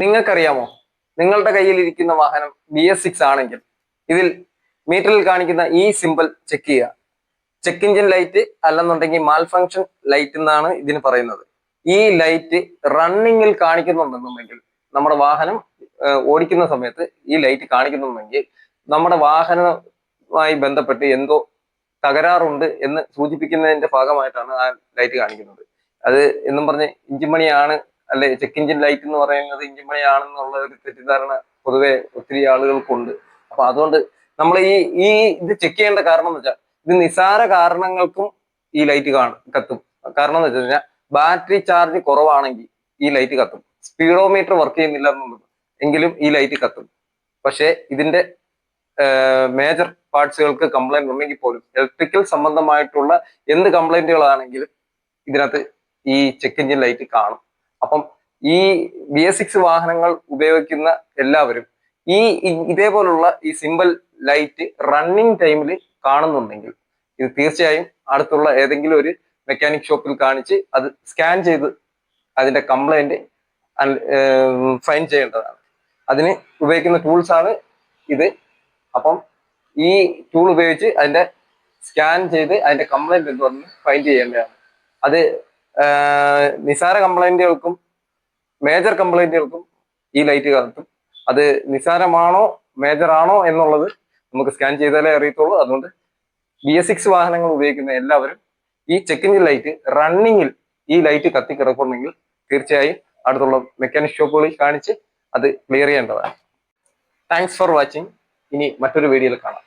നിങ്ങൾക്കറിയാമോ? നിങ്ങളുടെ കയ്യിൽ ഇരിക്കുന്ന വാഹനം ബി എസ് സിക്സ് ആണെങ്കിൽ ഇതിൽ മീറ്ററിൽ കാണിക്കുന്ന ഈ സിമ്പിൾ ചെക്ക് ചെയ്യുക. ചെക്ക് എഞ്ചിൻ ലൈറ്റ് അല്ലെന്നുണ്ടെങ്കിൽ മാൽ ഫങ്ഷൻ ലൈറ്റ് എന്നാണ് ഇതിന് പറയുന്നത്. ഈ ലൈറ്റ് റണ്ണിങ്ങിൽ കാണിക്കുന്നുണ്ടെന്നുണ്ടെങ്കിൽ നമ്മുടെ വാഹനം ഓടിക്കുന്ന സമയത്ത് ഈ ലൈറ്റ് കാണിക്കുന്നുണ്ടെങ്കിൽ നമ്മുടെ വാഹനവുമായി ബന്ധപ്പെട്ട് എന്തോ തകരാറുണ്ട് എന്ന് സൂചിപ്പിക്കുന്നതിന്റെ ഭാഗമായിട്ടാണ് ആ ലൈറ്റ് കാണിക്കുന്നത്. അത് എന്നും പറഞ്ഞ് ഇഞ്ചിൻ മണിയാണ് അല്ലെ ചെക്ക് എഞ്ചിൻ ലൈറ്റ് എന്ന് പറയുന്നത് ഇഞ്ചിൻ പണിയാണെന്നുള്ള ഒരു തെറ്റിദ്ധാരണ പൊതുവെ ഒത്തിരി ആളുകൾക്കുണ്ട്. അപ്പൊ അതുകൊണ്ട് നമ്മൾ ഈ ഈ ഇത് ചെക്ക് ചെയ്യേണ്ട കാരണം എന്ന് വെച്ചാൽ ഇത് നിസാര കാരണങ്ങൾക്കും ഈ ലൈറ്റ് കാണും കത്തും. കാരണം എന്ന് വെച്ച് കഴിഞ്ഞാൽ ബാറ്ററി ചാർജ് കുറവാണെങ്കിൽ ഈ ലൈറ്റ് കത്തും. സ്പീഡോമീറ്റർ വർക്ക് ചെയ്യുന്നില്ല എന്നുള്ളത് എങ്കിലും ഈ ലൈറ്റ് കത്തും. പക്ഷേ ഇതിന്റെ മേജർ പാർട്സുകൾക്ക് കംപ്ലൈന്റ് ഉണ്ടെങ്കിൽ പോലും ഇലക്ട്രിക്കൽ സംബന്ധമായിട്ടുള്ള എന്ത് കംപ്ലൈന്റുകളാണെങ്കിലും ഇതിനകത്ത് ഈ ചെക്ക് എഞ്ചിൻ ലൈറ്റ് കാണും. അപ്പം ഈ ബി എസ് സിക്സ് വാഹനങ്ങൾ ഉപയോഗിക്കുന്ന എല്ലാവരും ഈ ഇതേപോലുള്ള ഈ സിമ്പിൾ ലൈറ്റ് റണ്ണിങ് ടൈമിൽ കാണുന്നുണ്ടെങ്കിൽ ഇത് തീർച്ചയായും അടുത്തുള്ള ഏതെങ്കിലും ഒരു മെക്കാനിക് ഷോപ്പിൽ കാണിച്ച് അത് സ്കാൻ ചെയ്ത് അതിന്റെ കംപ്ലൈന്റ് ഫൈൻ ചെയ്യേണ്ടതാണ്. അതിന് ഉപയോഗിക്കുന്ന ടൂൾസ് ആണ് ഇത്. അപ്പം ഈ ടൂൾ ഉപയോഗിച്ച് അതിന്റെ സ്കാൻ ചെയ്ത് അതിന്റെ കംപ്ലൈന്റ് എന്ന് പറഞ്ഞ് ഫൈൻഡ് ചെയ്യേണ്ടതാണ്. അത് നിസാര കംപ്ലൈന്റുകൾക്കും മേജർ കംപ്ലൈന്റുകൾക്കും ഈ ലൈറ്റ് കത്തും. അത് നിസാരമാണോ മേജർ ആണോ എന്നുള്ളത് നമുക്ക് സ്കാൻ ചെയ്താലേ അറിയത്തുള്ളൂ. അതുകൊണ്ട് ബി എസ് സിക്സ് വാഹനങ്ങൾ ഉപയോഗിക്കുന്ന എല്ലാവരും ഈ ചെക്ക് ലൈറ്റ് റണ്ണിങ്ങിൽ ഈ ലൈറ്റ് കത്തി കിടക്കുന്നെങ്കിൽ തീർച്ചയായും അടുത്തുള്ള മെക്കാനിക് ഷോപ്പുകളിൽ കാണിച്ച് അത് ക്ലിയർ ചെയ്യേണ്ടതാണ്. താങ്ക്സ് ഫോർ വാച്ചിങ് ഇനി മറ്റൊരു വീഡിയോയിൽ കാണാം.